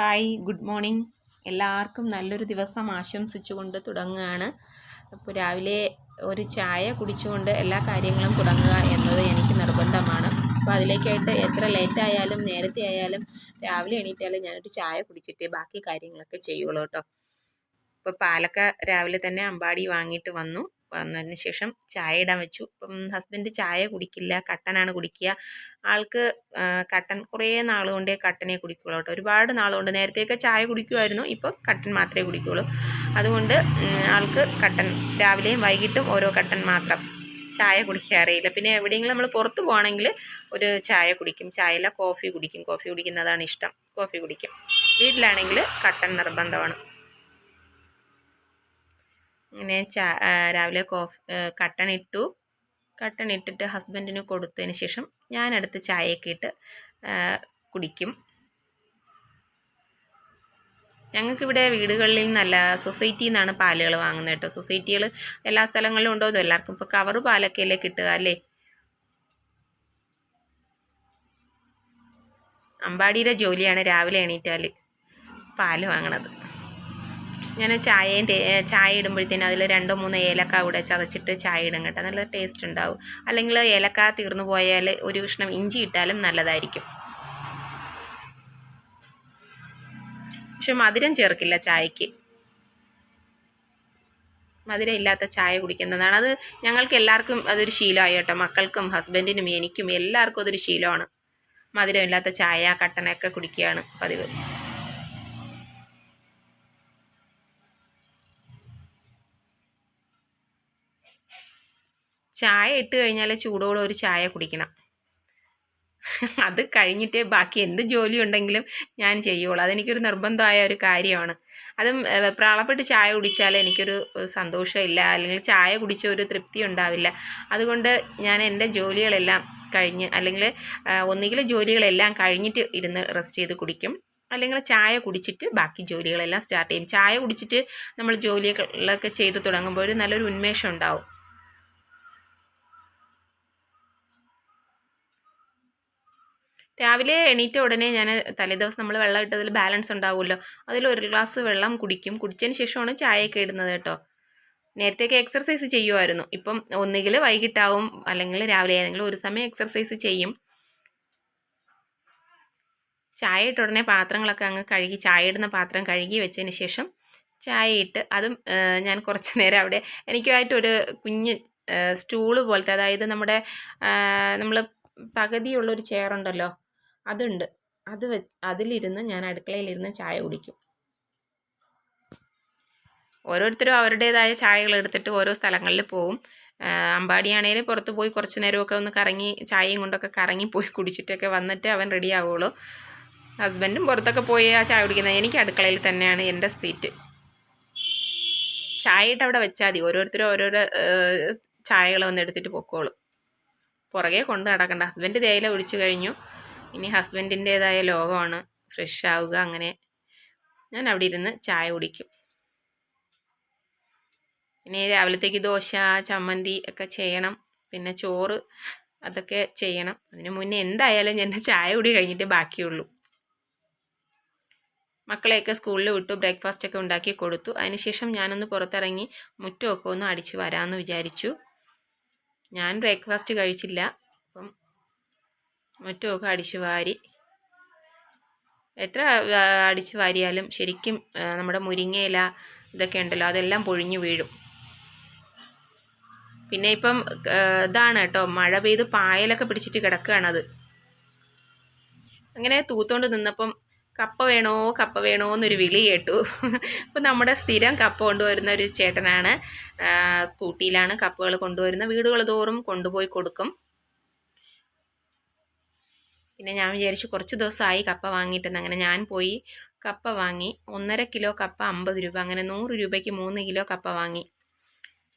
Hi good morning. എല്ലാവർക്കും നല്ലൊരു ദിവസം ആശംസിച്ചുകൊണ്ട് തുടങ്ങുകയാണ്. അപ്പോൾ രാവിലെ ഒരു ചായ കുടിച്ചുകൊണ്ട് എല്ലാ കാര്യങ്ങളും തുടങ്ങുക എന്നത് എനിക്ക് നിർബന്ധമാണ്. അപ്പോൾ അതിലേക്കായിട്ട് എത്ര ലേറ്റ് ആയാലും നേരത്തെ ആയാലും രാവിലെ എണീറ്റാലും ഞാനൊരു ചായ കുടിച്ചിട്ട് ബാക്കി കാര്യങ്ങളൊക്കെ ചെയ്യുള്ളൂ കേട്ടോ. ഇപ്പോൾ പാലക്ക രാവിലെ തന്നെ അമ്പാടി വാങ്ങിയിട്ട് വന്നു. വന്നതിന് ശേഷം ചായ ഇടാൻ വെച്ചു. ഇപ്പം ഹസ്ബൻഡ് ചായ കുടിക്കില്ല കട്ടനാണ് കുടിക്കുക. ആൾക്ക് കട്ടൻ കുറേ നാൾ കൊണ്ടേ കട്ടനെ കുടിക്കുള്ളൂ കേട്ടോ. ഒരുപാട് നാൾ കൊണ്ട് നേരത്തെയൊക്കെ ചായ കുടിക്കുമായിരുന്നു ഇപ്പം കട്ടൻ മാത്രമേ കുടിക്കുകയുള്ളൂ അതുകൊണ്ട് ആൾക്ക് കട്ടൻ രാവിലെയും വൈകിട്ടും ഓരോ കട്ടൻ മാത്രം ചായ കുടിക്കാറിയില്ല. പിന്നെ എവിടെയെങ്കിലും നമ്മൾ പുറത്ത് പോകണമെങ്കിൽ ഒരു ചായ കുടിക്കും. ചായയില്ല കോഫി കുടിക്കും. കോഫി കുടിക്കുന്നതാണ് ഇഷ്ടം. കോഫി കുടിക്കും. വീട്ടിലാണെങ്കിൽ കട്ടൻ നിർബന്ധമാണ്. ഇങ്ങനെ രാവിലെ കോഫ് കട്ടൺ ഇട്ടു കട്ടൺ ഇട്ടിട്ട് ഹസ്ബൻഡിന് കൊടുത്തതിന് ശേഷം ഞാനടുത്ത് ചായയൊക്കെ ഇട്ട് കുടിക്കും. ഞങ്ങൾക്കിവിടെ വീടുകളിൽ നിന്നല്ല സൊസൈറ്റിയിൽ നിന്നാണ് പാലുകൾ വാങ്ങുന്നത് കേട്ടോ. സൊസൈറ്റികൾ എല്ലാ സ്ഥലങ്ങളിലും ഉണ്ടോ എല്ലാവർക്കും ഇപ്പോൾ കവറ് പാലൊക്കെ അല്ലേ കിട്ടുക അല്ലേ? അമ്പാടിയുടെ ജോലിയാണ് രാവിലെ എണീറ്റാൽ പാൽ വാങ്ങണത്. ഞാൻ ചായയും ചായ ഇടുമ്പോഴത്തേനും അതിൽ രണ്ടോ മൂന്നോ ഏലക്ക കൂടെ ചതച്ചിട്ട് ചായ ഇടും കേട്ടോ. നല്ല ടേസ്റ്റ് ഉണ്ടാവും. അല്ലെങ്കിൽ ഏലക്ക തീർന്നു പോയാൽ ഒരു കഷ്ണം ഇഞ്ചി ഇട്ടാലും നല്ലതായിരിക്കും. പക്ഷെ മധുരം ചേർക്കില്ല ചായക്ക് മധുരം ഇല്ലാത്ത ചായ കുടിക്കുന്നതാണ്. അത് ഞങ്ങൾക്ക് എല്ലാവർക്കും അതൊരു ശീലമായി കേട്ടോ. മക്കൾക്കും ഹസ്ബൻഡിനും എനിക്കും എല്ലാവർക്കും അതൊരു ശീലമാണ്. മധുരമില്ലാത്ത ചായ കട്ടനൊക്കെ കുടിക്കുകയാണ് പതിവ്. ചായ ഇട്ട് കഴിഞ്ഞാൽ ചൂടോടെ ഒരു ചായ കുടിക്കണം. അത് കഴിഞ്ഞിട്ടേ ബാക്കി എന്ത് ജോലി ഉണ്ടെങ്കിലും ഞാൻ ചെയ്യുള്ളൂ. അതെനിക്കൊരു നിർബന്ധമായ ഒരു കാര്യമാണ്. അതും പ്രാളപ്പെട്ട് ചായ കുടിച്ചാൽ എനിക്കൊരു സന്തോഷമില്ല. അല്ലെങ്കിൽ ചായ കുടിച്ച ഒരു തൃപ്തി ഉണ്ടാവില്ല. അതുകൊണ്ട് ഞാൻ എന്റെ ജോലികളെല്ലാം കഴിഞ്ഞ് അല്ലെങ്കിൽ ഒന്നുകിൽ ജോലികളെല്ലാം കഴിഞ്ഞിട്ട് ഇരുന്ന് റെസ്റ്റ് ചെയ്ത് കുടിക്കും. അല്ലെങ്കിൽ ചായ കുടിച്ചിട്ട് ബാക്കി ജോലികളെല്ലാം സ്റ്റാർട്ട് ചെയ്യും. ചായ കുടിച്ചിട്ട് നമ്മൾ ജോലികളൊക്കെ ചെയ്തു തുടങ്ങുമ്പോൾ നല്ലൊരു ഉന്മേഷം ഉണ്ടാവും. രാവിലെ എണീറ്റ ഉടനെ ഞാൻ തലേദിവസം നമ്മൾ വെള്ളം ഇട്ടതിൽ ബാലൻസ് ഉണ്ടാവുമല്ലോ. അതിൽ ഒരു ഗ്ലാസ് വെള്ളം കുടിക്കും. കുടിച്ചതിന് ശേഷമാണ് ചായയൊക്കെ ഇടുന്നത് കേട്ടോ. നേരത്തെയൊക്കെ എക്സർസൈസ് ചെയ്യുമായിരുന്നു ഇപ്പം ഒന്നുകിൽ വൈകിട്ടാവും അല്ലെങ്കിൽ രാവിലെ ഏതെങ്കിലും ഒരു സമയം എക്സർസൈസ് ചെയ്യും. ചായ ഇട്ട ഉടനെ പാത്രങ്ങളൊക്കെ അങ്ങ് കഴുകി ചായ ഇടുന്ന പാത്രം കഴുകി വെച്ചതിന് ശേഷം ചായ ഇട്ട് അതും ഞാൻ കുറച്ച് നേരം അവിടെ എനിക്കുമായിട്ടൊരു കുഞ്ഞ് സ്റ്റൂൾ പോലത്തെ അതായത് നമ്മുടെ നമ്മൾ പകുതിയുള്ളൊരു ചെയറുണ്ടല്ലോ അതുണ്ട്. അത് വെ അതിലിരുന്ന് ഞാൻ അടുക്കളയിലിരുന്ന് ചായ കുടിക്കും. ഓരോരുത്തരും അവരുടേതായ ചായകൾ എടുത്തിട്ട് ഓരോ സ്ഥലങ്ങളിൽ പോവും. അമ്പാടിയാണേലും പുറത്ത് പോയി കുറച്ച് നേരമൊക്കെ ഒന്ന് കറങ്ങി ചായയും കൊണ്ടൊക്കെ കറങ്ങി പോയി കുടിച്ചിട്ടൊക്കെ വന്നിട്ട് അവൻ റെഡി ആവുള്ളൂ. ഹസ്ബൻഡും പുറത്തൊക്കെ പോയി ആ ചായ കുടിക്കുന്നത്. എനിക്ക് അടുക്കളയിൽ തന്നെയാണ് എന്റെ സീറ്റ് ചായ ഇട്ട് അവിടെ വെച്ചാൽ മതി. ഓരോരുത്തരും ഓരോരോ ചായകൾ വന്ന് എടുത്തിട്ട് പൊക്കോളും. പുറകെ കൊണ്ട് നടക്കണ്ട. ഹസ്ബൻഡ് തേയില ഒഴിച്ചു കഴിഞ്ഞു. ഇനി ഹസ്ബൻഡിന്റേതായ ലോകമാണ്. ഫ്രഷ് ആവുക അങ്ങനെ ഞാൻ അവിടെ ഇരുന്ന് ചായ കുടിക്കും. ഇനി രാവിലത്തേക്ക് ദോശ ചമ്മന്തി ഒക്കെ ചെയ്യണം. പിന്നെ ചോറ് അതൊക്കെ ചെയ്യണം. അതിന് മുന്നേ എന്തായാലും എന്റെ ചായ കൂടി കഴിഞ്ഞിട്ട് ബാക്കിയുള്ളൂ. മക്കളെയൊക്കെ സ്കൂളിൽ വിട്ടു ബ്രേക്ക്ഫാസ്റ്റ് ഒക്കെ ഉണ്ടാക്കി കൊടുത്തു. അതിനുശേഷം ഞാനൊന്ന് പുറത്തിറങ്ങി മുറ്റമൊക്കെ ഒന്ന് അടിച്ച് വരാമെന്ന് വിചാരിച്ചു. ഞാൻ ബ്രേക്ക്ഫാസ്റ്റ് കഴിച്ചില്ല. അപ്പം മുറ്റമൊക്കെ അടിച്ച് വാരി. എത്ര അടിച്ചു വാരിയാലും ശരിക്കും നമ്മുടെ മുരിങ്ങയില ഇതൊക്കെ ഉണ്ടല്ലോ അതെല്ലാം പൊഴിഞ്ഞു വീഴും. പിന്നെ ഇപ്പം ഇതാണ് കേട്ടോ മഴ പെയ്ത് പായലൊക്കെ പിടിച്ചിട്ട് കിടക്കുകയാണത്. അങ്ങനെ തൂത്തോണ്ട് നിന്നപ്പം കപ്പ വേണോ കപ്പ വേണോ എന്നൊരു വിളി കേട്ടു. അപ്പം നമ്മുടെ സ്ഥിരം കപ്പ കൊണ്ടുവരുന്ന ഒരു ചേട്ടനാണ് സ്കൂട്ടിയിലാണ് കപ്പകൾ കൊണ്ടുവരുന്ന വീടുകൾ തോറും കൊണ്ടുപോയി കൊടുക്കും. പിന്നെ ഞാൻ വിചാരിച്ചു കുറച്ച് ദിവസമായി കപ്പ വാങ്ങിയിട്ടെന്ന്. അങ്ങനെ ഞാൻ പോയി കപ്പ വാങ്ങി. ഒന്നര കിലോ കപ്പ അമ്പത് രൂപ. അങ്ങനെ നൂറ് രൂപയ്ക്ക് മൂന്ന് കിലോ കപ്പ വാങ്ങി.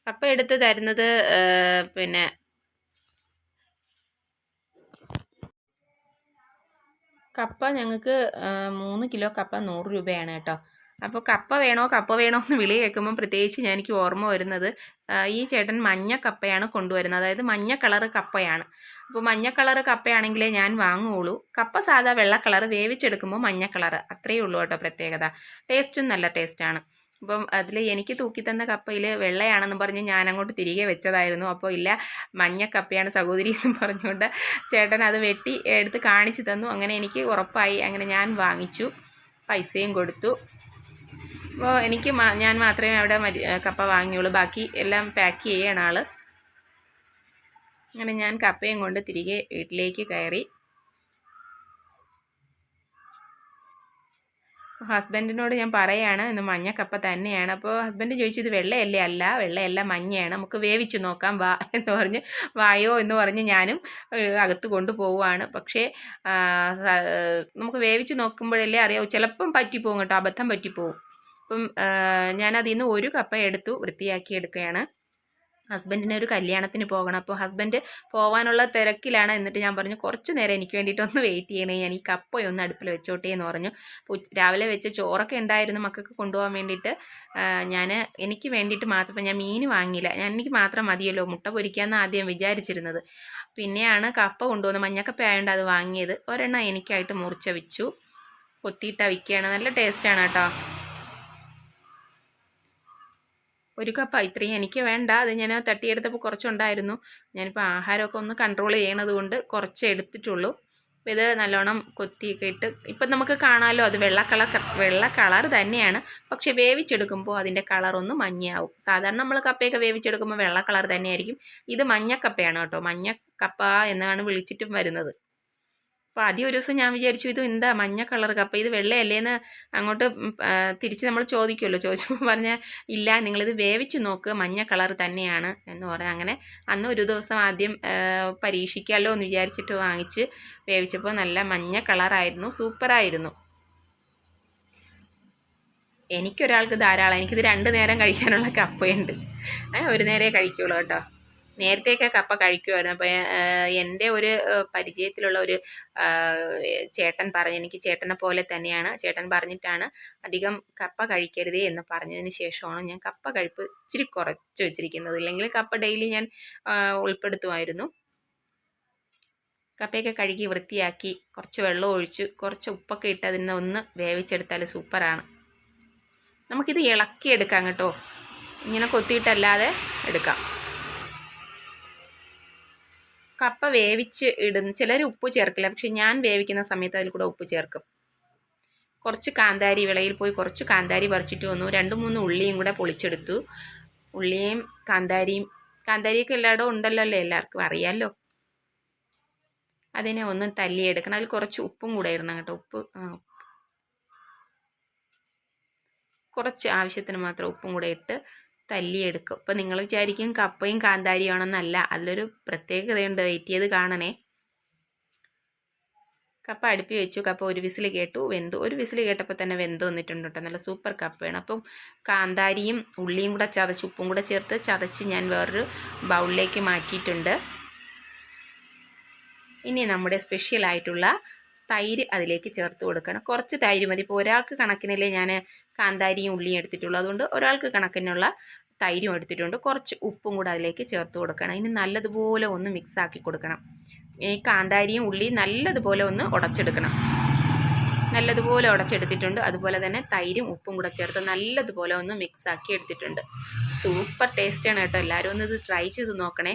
കപ്പ എടുത്ത് തരുന്നത് പിന്നെ കപ്പ ഞങ്ങൾക്ക് മൂന്ന് കിലോ കപ്പ നൂറ് രൂപയാണ് കേട്ടോ. അപ്പോൾ കപ്പ വേണോ? കപ്പ വേണോ എന്ന് വിളി കേൾക്കുമ്പോൾ പ്രത്യേകിച്ച് ഞാൻ എനിക്ക് ഓർമ്മ വരുന്നത് ഈ ചേട്ടൻ മഞ്ഞ കപ്പയാണ് കൊണ്ടുവരുന്നത്. അതായത് മഞ്ഞ കളറ് കപ്പയാണ്. അപ്പോൾ മഞ്ഞ കളറ് കപ്പയാണെങ്കിലേ ഞാൻ വാങ്ങുകയുള്ളൂ കപ്പ സാധാ വെള്ള കളർ വേവിച്ചെടുക്കുമ്പോൾ മഞ്ഞ കളർ അത്രയേ ഉള്ളൂ കേട്ടോ പ്രത്യേകത. ടേസ്റ്റും നല്ല ടേസ്റ്റാണ്. അപ്പം അതിൽ എനിക്ക് തൂക്കി തന്ന കപ്പയിൽ വെള്ളയാണെന്ന് പറഞ്ഞ് ഞാൻ അങ്ങോട്ട് തിരികെ വെച്ചതായിരുന്നു. അപ്പോൾ ഇല്ല മഞ്ഞ കപ്പയാണ് സഹോദരി എന്ന് പറഞ്ഞുകൊണ്ട് ചേട്ടൻ അത് വെട്ടി എടുത്ത് കാണിച്ചു തന്നു. അങ്ങനെ എനിക്ക് ഉറപ്പായി. അങ്ങനെ ഞാൻ വാങ്ങിച്ചു. പൈസയും കൊടുത്തു. അപ്പോൾ എനിക്ക് ഞാൻ മാത്രമേ അവിടെ കപ്പ വാങ്ങിയുള്ളൂ. ബാക്കി എല്ലാം പാക്ക് ചെയ്യണ ആൾ. അങ്ങനെ ഞാൻ കപ്പയും കൊണ്ട് തിരികെ വീട്ടിലേക്ക് കയറി. ഹസ്ബൻഡിനോട് ഞാൻ പറയാണ് ഇന്ന് മഞ്ഞ കപ്പ തന്നെയാണ്. അപ്പോൾ ഹസ്ബൻഡ് ചോദിച്ചു ഇത് വെള്ളയല്ലേ അല്ല? വെള്ളയല്ല മഞ്ഞയാണ്. നമുക്ക് വേവിച്ച് നോക്കാം വാ. എന്ന് പറഞ്ഞ് വായോ എന്ന് പറഞ്ഞ് ഞാനും അകത്ത് കൊണ്ടുപോവുകയാണ് പക്ഷേ നമുക്ക് വേവിച്ച് നോക്കുമ്പോഴല്ലേ അറിയാവൂ ചിലപ്പം പറ്റിപ്പോകും കേട്ടോ അബദ്ധം പറ്റിപ്പോകും അപ്പം ഞാനതിൽ നിന്ന് ഒരു കപ്പ എടുത്തു വൃത്തിയാക്കി എടുക്കുകയാണ്. ഹസ്ബൻഡിന് ഒരു കല്യാണത്തിന് പോകണം. അപ്പോൾ ഹസ്ബൻഡ് പോകാനുള്ള തിരക്കിലാണ്. എന്നിട്ട് ഞാൻ പറഞ്ഞു കുറച്ച് നേരം എനിക്ക് വേണ്ടിയിട്ട് ഒന്ന് വെയിറ്റ് ചെയ്യണേ. ഞാൻ ഈ കപ്പയൊന്ന് അടുപ്പിൽ വെച്ചോട്ടെ എന്ന് പറഞ്ഞു. രാവിലെ വെച്ച ചോറൊക്കെ ഉണ്ടായിരുന്നു മക്കൾക്ക് കൊണ്ടുപോകാൻ വേണ്ടിയിട്ട് ഞാൻ എനിക്ക് വേണ്ടിയിട്ട് മാത്രം ഞാൻ മീൻ വാങ്ങിയില്ല. ഞാൻ എനിക്ക് മാത്രം മതിയല്ലോ. മുട്ട പൊരിക്കാമെന്ന് ആദ്യം വിചാരിച്ചിരുന്നത്. പിന്നെയാണ് കപ്പ കൊണ്ടുവന്ന് മഞ്ഞക്കപ്പ ആയതുകൊണ്ട് അത് വാങ്ങിയത്. ഒരെണ്ണം എനിക്കായിട്ട് മുറിച്ച വെച്ചു. കൊത്തിയിട്ട വിൽക്കുകയാണ്. നല്ല ടേസ്റ്റാണ് കേട്ടോ. ഒരു കപ്പ. ഇത്രയും എനിക്ക് വേണ്ട. അത് ഞാൻ തട്ടിയെടുത്തപ്പോൾ കുറച്ചുണ്ടായിരുന്നു. ഞാനിപ്പോൾ ആഹാരമൊക്കെ ഒന്ന് കൺട്രോൾ ചെയ്യണത് കൊണ്ട് കുറച്ച് എടുത്തിട്ടുള്ളൂ. അപ്പോൾ ഇത് നല്ലോണം കൊത്തിയൊക്കെ ഇട്ട് ഇപ്പം നമുക്ക് കാണാമല്ലോ അത് വെള്ള കളർ വെള്ള കളർ തന്നെയാണ്. പക്ഷെ വേവിച്ചെടുക്കുമ്പോൾ അതിന്റെ കളർ ഒന്ന് മഞ്ഞയാവും. സാധാരണ നമ്മൾ കപ്പയൊക്കെ വേവിച്ചെടുക്കുമ്പോൾ വെള്ള കളർ തന്നെയായിരിക്കും. ഇത് മഞ്ഞക്കപ്പയാണ് കേട്ടോ. മഞ്ഞക്കപ്പ കപ്പ എന്നാണ് വിളിച്ചിട്ടും വരുന്നത്. അപ്പോൾ ആദ്യം ഒരു ദിവസം ഞാൻ വിചാരിച്ചു ഇത് എന്താ മഞ്ഞ കളർ? കപ്പ ഇത് വെള്ളയല്ലേന്ന് അങ്ങോട്ട് തിരിച്ച് നമ്മൾ ചോദിക്കുമല്ലോ ചോദിച്ചപ്പോൾ പറഞ്ഞാൽ ഇല്ല നിങ്ങളിത് വേവിച്ച് നോക്ക് മഞ്ഞ കളർ തന്നെയാണ്. എന്ന് പറഞ്ഞാൽ അങ്ങനെ അന്ന് ഒരു ദിവസം ആദ്യം പരീക്ഷിക്കാമല്ലോ എന്ന് വിചാരിച്ചിട്ട് വാങ്ങിച്ച് വേവിച്ചപ്പോൾ നല്ല മഞ്ഞ കളറായിരുന്നു സൂപ്പറായിരുന്നു. എനിക്കൊരാൾക്ക് ധാരാളം എനിക്കിത് രണ്ട് നേരം കഴിക്കാനുള്ള കപ്പയുണ്ട്. ഒരു നേരേ കഴിക്കുള്ളൂ കേട്ടോ. നേരത്തെയൊക്കെ കപ്പ കഴിക്കുമായിരുന്നു അപ്പോൾ എന്റെ ഒരു പരിചയത്തിലുള്ള ഒരു ചേട്ടൻ പറഞ്ഞു എനിക്ക് ചേട്ടനെ പോലെ തന്നെയാണ്. ചേട്ടൻ പറഞ്ഞിട്ടാണ് അധികം കപ്പ കഴിക്കരുത് എന്ന് പറഞ്ഞതിന് ശേഷമാണ് ഞാൻ കപ്പ കഴിപ്പ് ഇച്ചിരി കുറച്ച് വെച്ചിരിക്കുന്നത്. ഇല്ലെങ്കിൽ കപ്പ ഡെയിലി ഞാൻ ഉൾപ്പെടുത്തുമായിരുന്നു. കപ്പയൊക്കെ കഴുകി വൃത്തിയാക്കി കുറച്ച് വെള്ളം ഒഴിച്ച് കുറച്ച് ഉപ്പൊക്കെ ഇട്ട് അതിനെ ഒന്ന് വേവിച്ചെടുത്താൽ സൂപ്പറാണ്. നമുക്കിത് ഇളക്കിയെടുക്കാം കേട്ടോ. ഇങ്ങനെ കൊത്തിയിട്ടല്ലാതെ എടുക്കാം. കപ്പ വേവിച്ച് ഇടുന്ന ചിലർ ഉപ്പ് ചേർക്കില്ല. പക്ഷെ ഞാൻ വേവിക്കുന്ന സമയത്ത് അതിൽ കൂടെ ഉപ്പ് ചേർക്കും. കുറച്ച് കാന്താരി വിളയിൽ പോയി കുറച്ച് കാന്താരി പറിച്ചിട്ട് വന്നു. രണ്ട് മൂന്ന് ഉള്ളിയും കൂടെ പൊളിച്ചെടുത്തു. ഉള്ളിയും കാന്താരിയും കാന്താരിയൊക്കെ എല്ലായിടവും ഉണ്ടല്ലോ അല്ലേ എല്ലാവർക്കും അറിയാമല്ലോ അതിനെ ഒന്ന് തല്ലിയെടുക്കണം. അതിൽ കുറച്ച് ഉപ്പും കൂടെ ഇടണം കേട്ടോ. ഉപ്പ്. കുറച്ച് ആവശ്യത്തിന് മാത്രം ഉപ്പും കൂടെ ഇട്ട് തല്ലിയെടുക്കും. അപ്പോൾ നിങ്ങൾ വിചാരിക്കും കപ്പയും കാന്താരിയാണെന്നല്ല. അതിലൊരു പ്രത്യേകതയുണ്ട്. വെയിറ്റ് ചെയ്ത് കാണണേ. കപ്പ അടുപ്പി വെച്ചു. കപ്പ ഒരു വിസിൽ കേട്ടു. വെന്തു. ഒരു വിസിൽ കേട്ടപ്പോൾ തന്നെ വെന്ത് വന്നിട്ടുണ്ട് കേട്ടോ. നല്ല സൂപ്പർ കപ്പയാണ്. അപ്പം കാന്താരിയും ഉള്ളിയും കൂടെ ചതച്ച് ഉപ്പും കൂടെ ചേർത്ത് ചതച്ച് ഞാൻ വേറൊരു ബൗളിലേക്ക് മാറ്റിയിട്ടുണ്ട്. ഇനി നമ്മുടെ സ്പെഷ്യൽ ആയിട്ടുള്ള തൈര് അതിലേക്ക് ചേർത്ത് കൊടുക്കണം. കുറച്ച് തൈര് മതി. ഇപ്പോൾ ഒരാൾക്ക് കണക്കിനല്ലേ ഞാൻ കാന്താരിയും ഉള്ളിയും എടുത്തിട്ടുള്ളൂ. അതുകൊണ്ട് ഒരാൾക്ക് കണക്കിനുള്ള തൈരും എടുത്തിട്ടുണ്ട്. കുറച്ച് ഉപ്പും കൂടെ അതിലേക്ക് ചേർത്ത് കൊടുക്കണം. ഇനി നല്ലതുപോലെ ഒന്ന് മിക്സ് ആക്കി കൊടുക്കണം. ഈ കാന്താരിയും ഉള്ളിയും നല്ലതുപോലെ ഒന്ന് ഉടച്ചെടുക്കണം. നല്ലതുപോലെ ഉടച്ചെടുത്തിട്ടുണ്ട്. അതുപോലെ തന്നെ തൈരും ഉപ്പും കൂടെ ചേർത്ത് നല്ലതുപോലെ ഒന്ന് മിക്സ് ആക്കി എടുത്തിട്ടുണ്ട്. സൂപ്പർ ടേസ്റ്റാണ് കേട്ടോ. എല്ലാവരും ഒന്ന് ഇത് ട്രൈ ചെയ്ത് നോക്കണേ.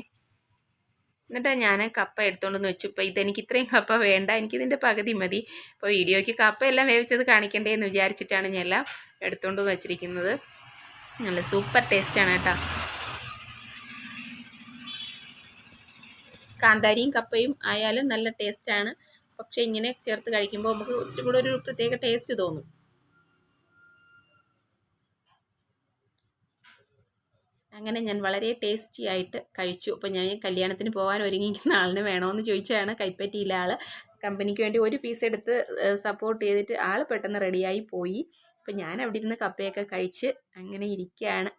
എന്നിട്ട് ഞാൻ കപ്പ എടുത്തോണ്ടെന്ന് വെച്ചു. ഇപ്പോൾ ഇതെനിക്ക് ഇത്രയും കപ്പ വേണ്ട. എനിക്കിതിന്റെ പകുതി മതി. ഇപ്പോൾ വീഡിയോയ്ക്ക് കപ്പ എല്ലാം വേവിച്ചത് കാണിക്കണ്ടേ എന്ന് വിചാരിച്ചിട്ടാണ് ഞാൻ എല്ലാം എടുത്തോണ്ടെന്ന് വെച്ചിരിക്കുന്നത്. നല്ല സൂപ്പർ ടേസ്റ്റാണ് കേട്ടോ. കാന്താരിയും കപ്പയും ആയാലും നല്ല ടേസ്റ്റാണ്. പക്ഷെ ഇങ്ങനെ ചേർത്ത് കഴിക്കുമ്പോൾ നമുക്ക് ഒത്തിരി കൂടെ ഒരു പ്രത്യേക ടേസ്റ്റ് തോന്നും. അങ്ങനെ ഞാൻ വളരെ ടേസ്റ്റി ആയിട്ട് കഴിച്ചു. അപ്പോൾ ഞാൻ കല്യാണത്തിന് പോകാൻ ഒരുങ്ങിയിരിക്കുന്ന ആളിന് വേണമെന്ന് ചോദിച്ചാണ് കൈപ്പറ്റിയില്ല ആൾ കമ്പനിക്ക് വേണ്ടി ഒരു പീസ് എടുത്ത് സപ്പോർട്ട് ചെയ്തിട്ട് ആൾ പെട്ടെന്ന് റെഡിയായി പോയി. അപ്പോൾ ഞാൻ അവിടെ ഇരുന്ന് കപ്പയൊക്കെ കഴിച്ച് അങ്ങനെ ഇരിക്കുകയാണ്